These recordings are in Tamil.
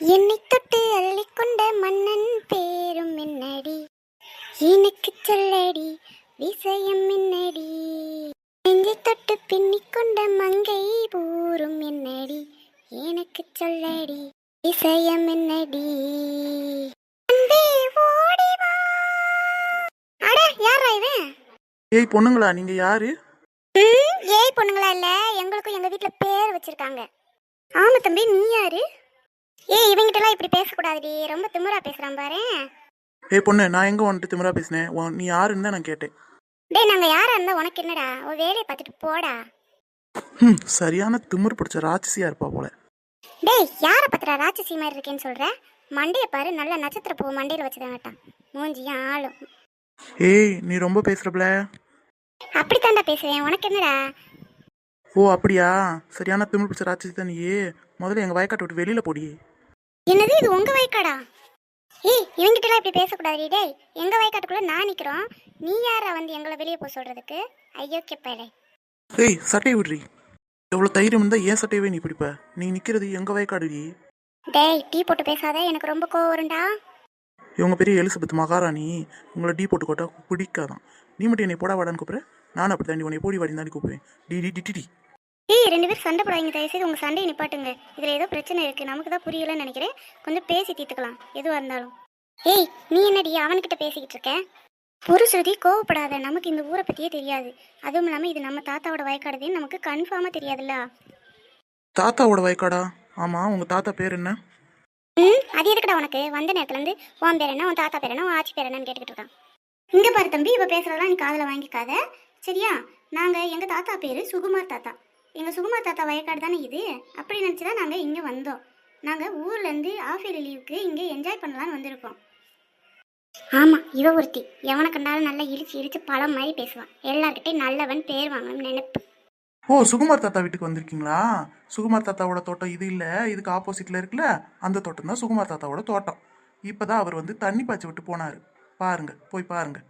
என்னை தொட்டு அள்ளிக்கொண்ட மன்னன் பேரும் என்னடி? எனக்கு சொல்லடி விஷயம் என்னடி? நெஞ்சை தொட்டு பின்னிக்கொண்ட மங்கை பூரும் என்னடி? எனக்கு சொல்லடி விஷயம் என்னடி? ஏய் பொண்ணுங்களா நீங்க யாரு? ஏய் பொண்ணுங்களா இல்ல எங்களுக்கும் எங்க வீட்ல பேர் வச்சிருக்காங்க. ஆமா தம்பி நீ யாரு? ஏய் இவங்கிட்ட எல்லாம் இப்படி பேசக்கூடாதுடி. ரொம்ப திமிரா பேசுறான் பாரு. ஏய் பொண்ணு நான் எங்க வந்துட்டு திமிரா பேசினேன்? உன்- நீ யாருன்னு தான் நான் கேட்டேன். டேய் நாங்க யாரா இருந்தா உனக்கு என்னடா? உன் வேலையை பார்த்துட்டு போடா. ம் சரியான திமிர் பிடிச்ச ராட்சசியா இருப்பா போல. டேய் யார பத்திரா ராட்சசி மாதிரி இருக்கேன்னு சொல்ற? மண்டைய பாரு நல்ல நட்சத்திர பூ மண்டையில வச்சுதான் மூஞ்சியும் ஆளும். ஏய் நீ ரொம்ப பேசுறப்ல. அப்படித்தாண்டா பேசுவேன் உனக்கு என்னடா? ஓ அப்படியா? சரியான திமிர் பிடிச்ச ராட்சசி தான் நீ முதல்ல எங்க வயக்காட்டை விட்டு வெளியில போடி. என்னது இது உங்க வயக்காடா? ஏய் இவங்கிட்ட எல்லாம் இப்படி பேசக்கூடாது டேய் எங்க வயக்காட்டுக்குள்ள நான் நிக்கிறோம். நீ யாரா வந்து எங்களை வெளியே போக சொல்றதுக்கு? ஐயோ கேப்பேடே ஏய் சட்டையை விடுறி. எவ்வளோ தைரியம் இருந்தா ஏன் சட்டையவே நீ பிடிப்ப? நீ நிக்கிறது எங்க வயக்காடுடி? டேய் டீ போட்டு பேசாத எனக்கு ரொம்ப கோவம் வரும்டா. இவங்க பெரிய எலிசபெத் மகாராணி. உங்களை டீ போட்டு கொட்டா பிடிக்காதான். நீ மட்டும் என்னை போடா வாடான்னு கூப்பிடுற? நானும் அப்படி தாண்டி உன்னை போடி வாடி தாண்டி கூப்பிடுவேன். டி டி டி டி. ஏய் ரெண்டு பேரும் சண்டை போடாதீங்க தயவு செய்து உங்க சண்டையை நிப்பாட்டுங்க. இதுல ஏதோ பிரச்சனை இருக்கு. நமக்கு தான் புரியலன்னு நினைக்கிறேன். கொஞ்சம் பேசி தீர்த்துக்கலாம். எதுவா இருந்தாலும். ஏய் நீ என்னடி அவன்கிட்ட பேசிக்கிட்டு இருக்க? புருஷதி கோவப்படாத. நமக்கு இந்த ஊரை பத்தியே தெரியாது. அதுவும் இல்லாம இது நம்ம தாத்தாவோட வயக்காடுதுன்னு நமக்கு கன்ஃபார்மா தெரியாதுல்ல? தாத்தாவோட வயக்காடா? ஆமா உங்க தாத்தா பேர் என்ன? ம் அது எதுக்குடா உனக்கு? வந்த நேரத்துல இருந்து உன் பேர் என்ன உன் தாத்தா பேர் என்ன உன் ஆச்சி பேர் என்னன்னு கேட்டுக்கிட்டு இருக்கான். இங்க பாரு தம்பி இப்ப பேசுறதெல்லாம் நீ காதுல வாங்கிக்காத. சரியா? நாங்க எங்க தாத்தா பேரு சுகுமார் தாத்தா. எங்க சுகுமார் தாத்தா வயக்காடு தானே இது? அப்படி நினைச்சுதான் நாங்க இங்க வந்தோம். நாங்க ஊர்ல இருந்து ஆஃபீல் லீவுக்கு இங்க என்ஜாய் பண்ணலாம்னு வந்திருக்கோம். ஆமா இவ ஒருத்தி. எவனை கண்டாலும் நல்லா இழிச்சு இழிச்சு பழம் மாதிரி பேசுவான் எல்லார்கிட்டையும் நல்லவன் பேர் வாங்கணும்னு நினைப்பு. ஓ சுகுமார் தாத்தா வீட்டுக்கு வந்திருக்கீங்களா? சுகுமார் தாத்தாவோட தோட்டம் இது இல்ல. இதுக்கு ஆப்போசிட்ல இருக்குல்ல அந்த தோட்டம் தான் சுகுமார் தாத்தாவோட தோட்டம். இப்பதான் அவர் வந்து தண்ணி பாய்ச்சி விட்டு போனாரு. பாருங்க போய் பாருங்க.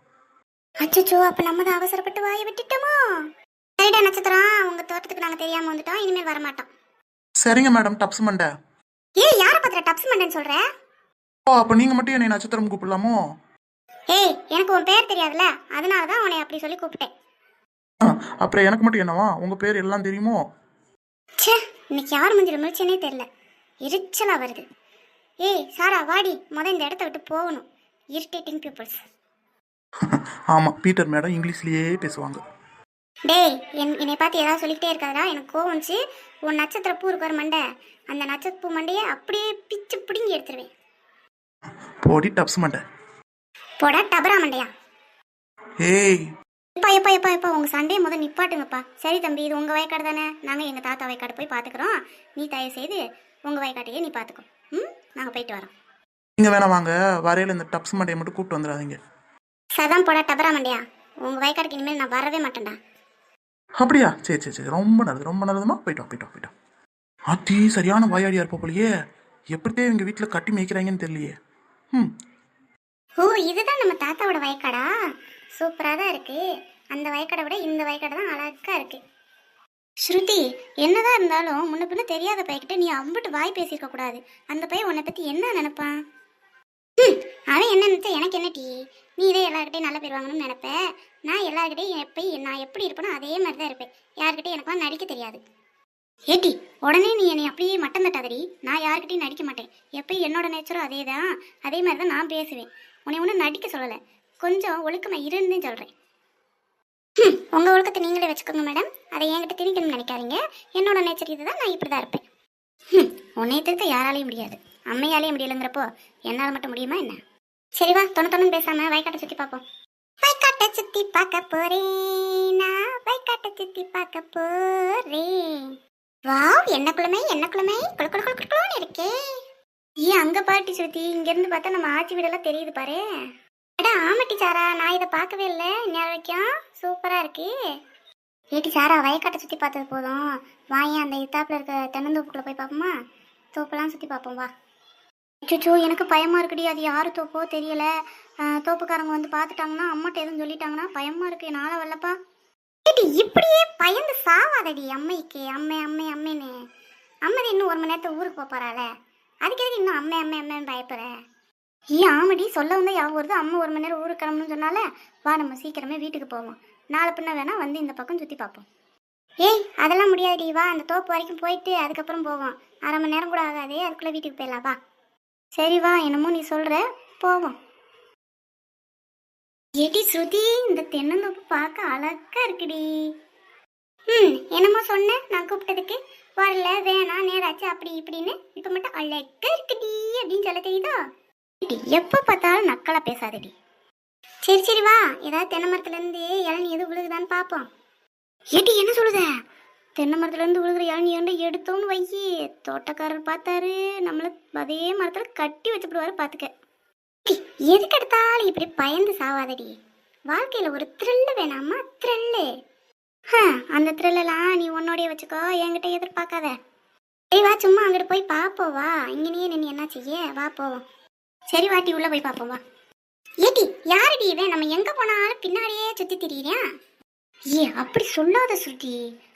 அச்சச்சோ அப்ப நம்ம தான் அவசரப்பட்டு வாயை விட்டுட்டோமோ? சரிடா நட்சத்திரம். உங்க தோட்டத்துக்கு நாங்க தெரியாம வந்துட்டோம். இனிமேல் வர மாட்டோம் சரிங்க மேடம் டப்ஸ் மண்டை. ஏய் யார பத்திர டப்ஸ் மண்டன் சொல்ற? ஓ அப்ப நீங்க மட்டும் என்னை நட்சத்திரம் கூப்பிடலாமோ? ஏய் எனக்கு உன் பேர் தெரியாதுல அதனால தான் உன்னை அப்படி சொல்லி கூப்பிட்டேன். அப்புறம் எனக்கு மட்டும் என்னவா? உங்க பேர் எல்லாம் தெரியுமோ? ச்சே இன்னைக்கு யார் மஞ்சள் முழிச்சேனே தெரியல. எரிச்சலா வருது. ஏய் சாரா வாடி. முத இந்த இடத்த விட்டு போகணும். இரிட்டேட்டிங் பீப்புள்ஸ் ஆமா பீட்டர் மேடம் இங்கிலீஷ்லயே பேசுவாங்க. டேய் என் என்னை பார்த்து ஏதாவது சொல்லிக்கிட்டே இருக்காதடா. எனக்கு கோவம் வந்துச்சு. உன் நட்சத்திர பூ இருக்கார் மண்டை. அந்த நட்சத்திர பூ மண்டையை அப்படியே பிச்சு பிடுங்கி எடுத்துருவேன். போடி டப்ஸ் மண்டை. போடா டபரா மண்டையா? ஏய். எப்பா எப்பா எப்பா எப்பா உங்க சண்டையை முதல் நிப்பாட்டுங்கப்பா. சரி தம்பி இது உங்க வயக்காடு தானே. நாங்க எங்க தாத்தா வயக்காடு போய் பாத்துக்கிறோம். நீ தயவு செய்து உங்க வயக்காட்டையே நீ பாத்துக்கோ. ம்? நாங்க போயிட்டு வரோம். நீங்க வேணா வாங்க. வரையில இந்த டப்ஸ் மண்டையை மட்டும் கூப்பிட்டு வந்துடாதீங்க. சதான் போடா டபரா மண்டையா? உங்க வயக்காடுக்கு இனிமேல் நான் வரவே மாட்டேன்டா. அப்படியா? சரி சரி சரி. ரொம்ப நல்லது ரொம்ப நல்லதுமா? போயிட்டோம் போயிட்டோம் போயிட்டோம். ஆத்தி சரியான வாயாடியா இருப்பா போலயே எப்படித்தே இவங்க வீட்டுல கட்டி மேய்க்கிறாங்கன்னு தெரியலையே. ம் ஓ இதுதான் நம்ம தாத்தாவோட வயக்காடா? சூப்பரா தான் இருக்கு. அந்த வயக்காடை விட இந்த வயக்காடு தான் அழகா இருக்கு. ஸ்ருதி என்னதான் இருந்தாலும் முன்ன பின்ன தெரியாத பையன்கிட்ட நீ அம்பிட்டு வாய் பேசியிருக்க கூடாது. அந்த பையன் உன்னை பத்தி என்ன நினைப்பான்? அவன் என்ன நினைச்சா எனக்கு என்ன டீ? நீ இதே எல்லாருக்கிட்டையும் நல்ல பேர் வாங்கணும்னு நினைப்ப. நான் எல்லாருக்கிட்டையும் எப்பயும் நான் எப்படி இருப்பேனோ அதே மாதிரி தான் இருப்பேன். யாருக்கிட்டையும் எனக்குலாம் நடிக்க தெரியாது. ஏட்டி உடனே நீ என்னை அப்படியே மட்டம் தட்டாதடி. நான் யாருக்கிட்டையும் நடிக்க மாட்டேன். எப்பயும் என்னோட நேச்சரும் அதே தான் அதே மாதிரி தான் நான் பேசுவேன். உன்னை ஒன்றும் நடிக்க சொல்லலை. கொஞ்சம் ஒழுக்கமாக இருன்னு சொல்கிறேன் உங்கள் ஒழுக்கத்தை நீங்களே வச்சுக்கோங்க மேடம் அதை என்கிட்ட திணிக்கணும்னு நினைக்காதீங்க. என்னோட நேச்சர் இதுதான். நான் இப்படி தான் இருப்பேன் உன்னை திருத்த யாராலையும் முடியாது. அம்மையாலேயும் முடியலைங்கிறப்போ என்னால் மட்டும் முடியுமா என்ன? சரி வா தொண்ணு தொண்ணு பேசாமல் வயக்காட்டை சுற்றி பார்ப்போம். வைக்காட்டை சுற்றி பார்க்க போறேன். நான் வைக்காட்டை சுற்றி பார்க்க போறேன். வாவ் என்ன குளுமை என்ன குளுமை குளு குளு குளு குளுன்னு இருக்கே. ஏன் அங்க பாட்டி சுத்தி இங்க இருந்து பார்த்தா நம்ம ஆச்சி வீடெல்லாம் தெரியுது பாரு. அடா ஆமாட்டி சாரா நான் இதை பார்க்கவே இல்லை. ஞாபகம் சூப்பரா இருக்கு. ஏட்டி சாரா வயக்காட்டை சுத்தி பார்த்தது போதும். வாயேன் அந்த இத்தாப்புல இருக்க தென்னந்தோப்புக்குள்ள போய் பார்ப்போமா? தோப்பெல்லாம் சுத்தி பார்ப்போம் வா. அச்சோ எனக்கு பயமாக இருக்குடி. அது யார் தோப்போ தெரியல. தோப்புக்காரங்க வந்து பார்த்துட்டாங்கன்னா அம்மாட்ட எதுவும் சொல்லிட்டாங்கன்னா பயமாக இருக்கு. நாளை வரலப்பா ஏடி இப்படியே பயந்து சாவாதடி அம்மைக்கு. அம்மை அம்மை அம்மைன்னு. அம்மன் இன்னும் ஒரு மணி நேரத்தை ஊருக்கு போக அதுக்கு எதுக்கு இன்னும் அம்மே அம்மை அம்மேன்னு பயப்படுற? ஏன் ஆமடி. சொல்ல வந்தால் யாவும் வருது? அம்மா ஒரு மணி நேரம் ஊருக்கு கிளம்பணும்னு சொன்னால வா நம்ம சீக்கிரமே வீட்டுக்கு போவோம். நாளை பின்ன வேணால் வந்து இந்த பக்கம் சுற்றி பார்ப்போம் ஏய் அதெல்லாம் முடியாதுடி. வா அந்த தோப்பு வரைக்கும் போயிட்டு அதுக்கப்புறம் போவோம். அரை மணி நேரம் கூட ஆகாதே. அதுக்குள்ளே வீட்டுக்கு போயிடலாம். வா. சரி வா என்னமோ நீ சொல்கிற போவோம். ஏடி ஸ்ருதி இந்த தென்னந்தோப்பு பார்க்க அழகா இருக்குடி. ம் என்னமோ சொன்னேன் நான் கூப்பிட்டதுக்கு. வரல வேணாம் நேராச்சு அப்படி இப்படின்னு. இப்போ மட்டும் அழகா இருக்குடி அப்படின்னு சொல்ல தெரியுதா? ஏடி, எப்போ பார்த்தாலும் நக்கலா பேசாதடி. சரி சரி வா. ஏதாவது தென்னை மரத்துலேருந்து இளநீ எதுவும் விழுகுதான்னு பார்ப்போம். ஏடி என்ன சொல்லுத? தென்னை மரத்துலேருந்து விழுகிற இளநீ வந்து எடுத்தோன்னு வையி. தோட்டக்காரர் பார்த்தாரு. நம்மளை அதே மரத்தில் கட்டி வச்சுப்படுவாரு பார்த்துக்க எதுக்கு எடுத்தாலும் இப்படி பயந்து சாவாதடி. வாழ்க்கையில் ஒரு த்ரில்லு வேணாமா? த்ரில்லு அந்த த்ரில்லாம் நீ உன்னோடைய வச்சுக்கோ. என்கிட்ட எதிர்பார்க்காத. ஏய் வா சும்மா அங்கிட்டு போய் பார்ப்போம் வா இங்கனையே நின்று என்ன செய்ய? வா போவோம். சரி வாட்டி உள்ளே போய் பார்ப்போம் வா. ஏடி யாருடி இவன்? நம்ம எங்கே போனாலும் பின்னாடியே சுற்றி திரியிறியா? ஏ அப்படி சொல்லாத சுருதி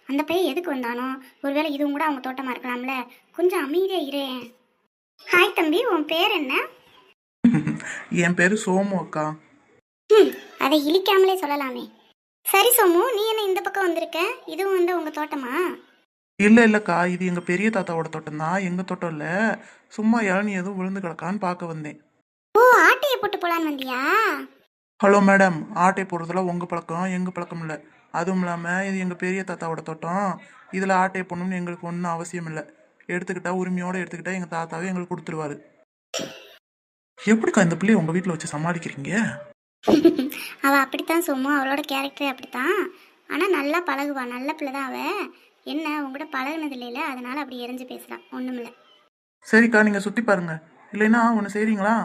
அந்த பையன் எதுக்கு வந்தானோ? ஒருவேளை இதுவும் கூட அவங்க தோட்டமா இருக்கலாம்ல. கொஞ்சம் அமைதியா இரு. ஹாய் தம்பி உன் பேர் என்ன? என் பேரு சோமு அக்கா. ம் அதை இழிக்காமலே சொல்லலாமே. சரி சோமு நீ என்ன இந்த பக்கம் வந்திருக்க? இதுவும் வந்து உங்க தோட்டமா? இல்ல இல்லக்கா இது எங்க பெரிய தாத்தாவோட தோட்டம் தான். எங்க தோட்டம் இல்ல. சும்மா இளநீ எதுவும் விழுந்து கிடக்கான்னு பார்க்க வந்தேன். ஓ ஆட்டையை போட்டு போலான்னு வந்தியா? ஹலோ மேடம் ஆட்டை போடுறதுல உங்க பழக்கம் எங்க பழக்கம் இல்லை அதுவும் இல்லாம இது எங்க பெரிய தாத்தாவோட தோட்டம். இதுல ஆட்டை போடணும்னு எங்களுக்கு ஒன்றும் அவசியம் இல்லை. எடுத்துக்கிட்டா உரிமையோட எடுத்துக்கிட்டா எங்க தாத்தாவே எங்களுக்கு கொடுத்துருவாரு. எப்படிக்கா இந்த பிள்ளைய உங்க வீட்டில் வச்சு சமாளிக்கிறீங்க? அவ அப்படித்தான் சோமு அவளோட கேரக்டரே அப்படித்தான். ஆனா நல்லா பழகுவா நல்ல பிள்ளை தான் அவ. என்ன உங்ககிட்ட பழகுனது இல்லைல அதனால அப்படி எரிஞ்சு பேசுறான் ஒண்ணுமில்ல. சரிக்கா நீங்க சுத்தி பாருங்க. இல்லைன்னா ஒன்று செய்றீங்களா?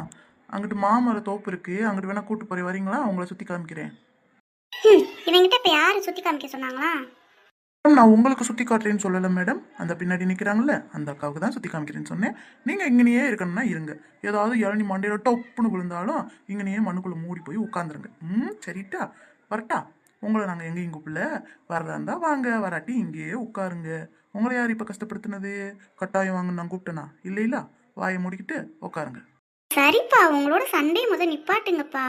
அங்கிட்டு மாமர தோப்பு இருக்கு அங்கிட்டு வேணா கூட்டு போய் வரீங்களா? உங்களை சுத்தி காமிக்கிறேன். இவங்கிட்ட இப்ப யாரு சுத்தி காமிக்க சொன்னாங்களா? மேடம், நான் உங்களுக்கு சுத்தி காட்டுறேன்னு சொல்லல மேடம். அந்த பின்னாடி நிக்கிறாங்கல்ல அந்த அக்காவுக்கு தான் சுத்தி காமிக்கிறேன்னு சொன்னேன். நீங்க இங்கனையே இருக்கணும்னா இருங்க. ஏதாவது இளநி மண்டையில டொப்புன்னு விழுந்தாலும் இங்கனையே மண்ணுக்குள்ள மூடி போய் உட்காந்துருங்க. ம் சரிட்டா? வரட்டா? உங்களை நாங்கள் எங்கேயும் கூப்பிடல. வரதா இருந்தா வாங்க வராட்டி இங்கேயே உட்காருங்க. உங்களை யார் இப்போ கஷ்டப்படுத்தினது? கட்டாயம் வாங்க நான் கூப்பிட்டேனா? இல்லை இல்ல. வாயை மூடிக்கிட்டு உட்காருங்க. சரிப்பா உங்களோட சண்டே முத நிப்பாட்டுங்கப்பா.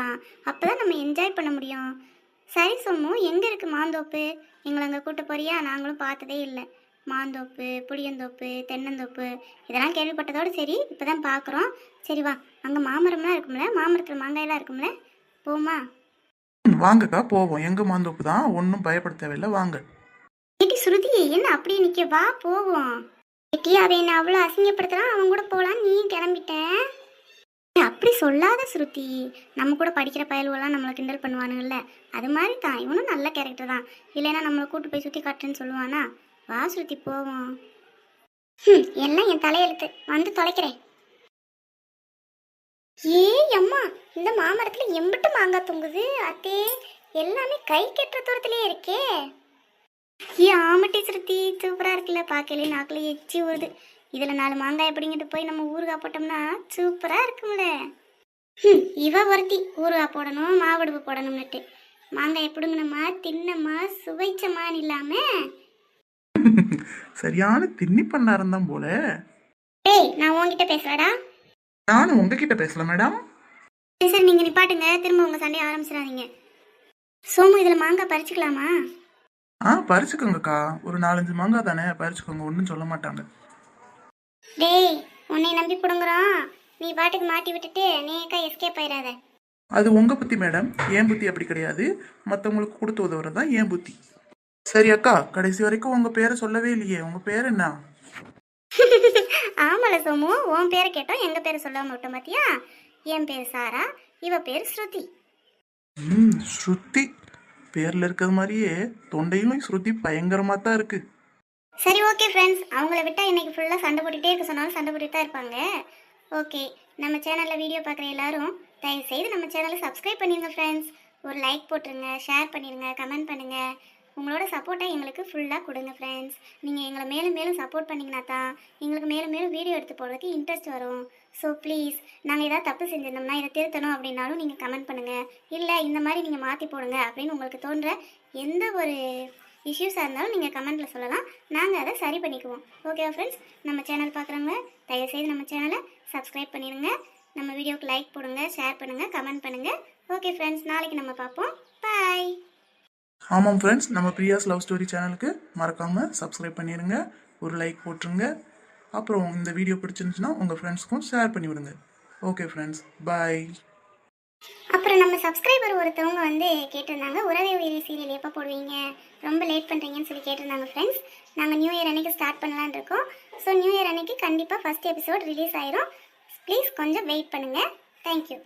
அப்பதான் நம்ம என்ஜாய் பண்ண முடியும். சரி சோமு எங்க இருக்கு மாந்தோப்பு? எங்களை அங்க கூட்டு போறியா? நாங்களும் பார்த்ததே இல்லை. மாந்தோப்பு புளியந்தோப்பு தென்னந்தோப்பு இதெல்லாம் கேள்விப்பட்டதோடு சரி இப்பதான் பார்க்குறோம் சரி வா அங்க மாமரம்லாம் இருக்கும்ல? மாமரத்துல மாங்காயெல்லாம் இருக்கும்ல? போமா. வாங்கக்கா போவோம். எங்க மாந்தோப்பு தான் ஒன்றும் பயப்பட தேவையில்லை. வாங்க. ஏட்டி சுருதி என்ன அப்படியே நிக்க? வா போவோம். ஏட்டி அவன் என்ன அவ்வளோ அசிங்கப்படுத்துறான் அவன் கூட போலாம் நீ கிளம்பிட்ட. ஏய், அப்படி சொல்லாத ஸ்ருதி. நம்ம கூட படிக்கிற பயலுவெல்லாம் நம்மளை கிண்டல் பண்ணுவானுங்கல்ல அது மாதிரி தான். இவனும் நல்ல கேரக்டர் தான். இல்லைன்னா நம்மளை கூட்டு போய் சுற்றி காட்டுன்னு சொல்லுவானா? வா ஸ்ருதி போவோம். எல்லாம் என் தலையெழுத்து. வந்து தொலைக்கிறேன். ஏய் அம்மா இந்த மாமரத்தில் எம்பிட்டு மாங்காய் தொங்குது? அத்தே எல்லாமே கை கெட்டுற தூரத்திலே இருக்கே. ஏ ஆமட்டி சுருத்தி சூப்பராக இருக்குல்ல. பார்க்கல நாக்கில் எச்சி வருது இதில் நாலு மாங்காய் பிடிங்கிட்டு போய் நம்ம ஊறுகாய் போட்டோம்னா சூப்பராக இருக்கும்ல. இவ ஒருத்தி ஊறுகாய் போடணும் மாவடுப்பு போடணும்னுட்டு. மாங்காய் பிடுங்கினமா தின்னமா சுவைச்சமான்னு இல்லாமல் சரியான தின்னி பண்ணாரம் தான் போல. ஏய் நான் உன்கிட்ட பேசுறடா நானும் உங்ககிட்ட பேசல மேடம். சரி சரி நீங்கள் நிப்பாட்டுங்க. திரும்ப உங்கள் சண்டையை ஆரம்பிச்சிடாதீங்க. சோமு இதில் மாங்காய் பறிச்சுக்கலாமா? ஆ பறிச்சுக்கோங்கக்கா. ஒரு நாலஞ்சு மாங்காய் தானே பறிச்சுக்கோங்க. ஒன்றும் சொல்ல மாட்டாங்க. டேய் உன்னை நம்பி பிடுங்குறோம். நீ பாட்டுக்கு மாட்டி விட்டுட்டு நேக்கா எஸ்கேப் ஆயிடாத அது உங்க புத்தி மேடம் ஏன் புத்தி அப்படி கிடையாது. மற்றவங்களுக்கு கொடுத்து உதவுறது தான் ஏன் புத்தி. சரி அக்கா கடைசி வரைக்கும் உங்க பேரை சொல்லவே இல்லையே. உங்க பேர் என்ன? ஆமால சோமு. உன் பேரை கேட்டோம் எங்க பேரை சொல்லாம விட்டோம் பாத்தியா? என் பேர் சாரா. இவ பேர் ஸ்ருதி. ம் ஸ்ருதி. பேர்ல இருக்கிறது மாதிரியே தொண்டையிலும் ஸ்ருதி பயங்கரமா தான் இருக்கு. சரி ஓகே ஃப்ரெண்ட்ஸ் அவங்கள விட்டால் இன்றைக்கி ஃபுல்லாக சண்டை போட்டுகிட்டே இருக்க சொன்னாலும் சண்டை போட்டுட்டு தான் இருப்பாங்க. ஓகே நம்ம சேனலில் வீடியோ பார்க்குற எல்லாரும் தயவு செய்து நம்ம சேனலை சப்ஸ்கிரைப் பண்ணிடுங்க ஃப்ரெண்ட்ஸ் ஒரு லைக் போட்டுருங்க ஷேர் பண்ணிடுங்க கமெண்ட் பண்ணுங்கள் உங்களோட சப்போர்ட்டை எங்களுக்கு ஃபுல்லாக கொடுங்க ஃப்ரெண்ட்ஸ் நீங்கள் எங்களை மேலும் மேலும் சப்போர்ட் பண்ணிங்கன்னா தான் எங்களுக்கு மேலும் மேலும் வீடியோ எடுத்து போடுறதுக்கு இன்ட்ரெஸ்ட் வரும். ஸோ ப்ளீஸ் நாங்கள் ஏதாவது தப்பு செஞ்சிருந்தோம்னா இதை திருத்தணும் அப்படின்னாலும் நீங்கள் கமெண்ட் பண்ணுங்கள் இல்லை இந்த மாதிரி நீங்கள் மாற்றி போடுங்க அப்படின்னு உங்களுக்கு தோன்ற எந்த ஒரு இஷ்யூஸாக இருந்தாலும் நீங்கள் கமெண்ட்டில் சொல்லலாம். நாங்கள் அதை சரி பண்ணிக்குவோம். ஓகேவா ஃப்ரெண்ட்ஸ் நம்ம சேனல் பார்க்குறவங்க தயவுசெய்து நம்ம சேனலை சப்ஸ்கிரைப் பண்ணிடுங்க. நம்ம வீடியோக்கு லைக் போடுங்க ஷேர் பண்ணுங்கள் கமெண்ட் பண்ணுங்கள் ஓகே ஃப்ரெண்ட்ஸ் நாளைக்கு நம்ம பார்ப்போம். பாய் ஆமாம் ஃப்ரெண்ட்ஸ் நம்ம பிரியாஸ் லவ் ஸ்டோரி சேனலுக்கு மறக்காமல் சப்ஸ்கிரைப் பண்ணிடுங்க ஒரு லைக் போட்டுருங்க. அப்புறம் இந்த வீடியோ பிடிச்சிருந்துச்சுன்னா உங்கள் ஃப்ரெண்ட்ஸ்க்கும் ஷேர் பண்ணி விடுங்க ஓகே ஃப்ரெண்ட்ஸ் பாய் அப்புறம் நம்ம சப்ஸ்கிரைபர் ஒருத்தவங்க வந்து கேட்டிருந்தாங்க உறவை உயிரி சீரியல் எப்போ போடுவீங்க? ரொம்ப லேட் பண்ணுறீங்கன்னு சொல்லி கேட்டிருந்தாங்க ஃப்ரெண்ட்ஸ் நாங்கள் நியூ இயர் அன்னைக்கு ஸ்டார்ட் பண்ணலான் இருக்கோம். ஸோ நியூ இயர் அன்னைக்கு கண்டிப்பாக ஃபஸ்ட் எபிசோட் ரிலீஸ் ஆயிரும். ப்ளீஸ் கொஞ்சம் வெயிட் பண்ணுங்கள் தேங்க்யூ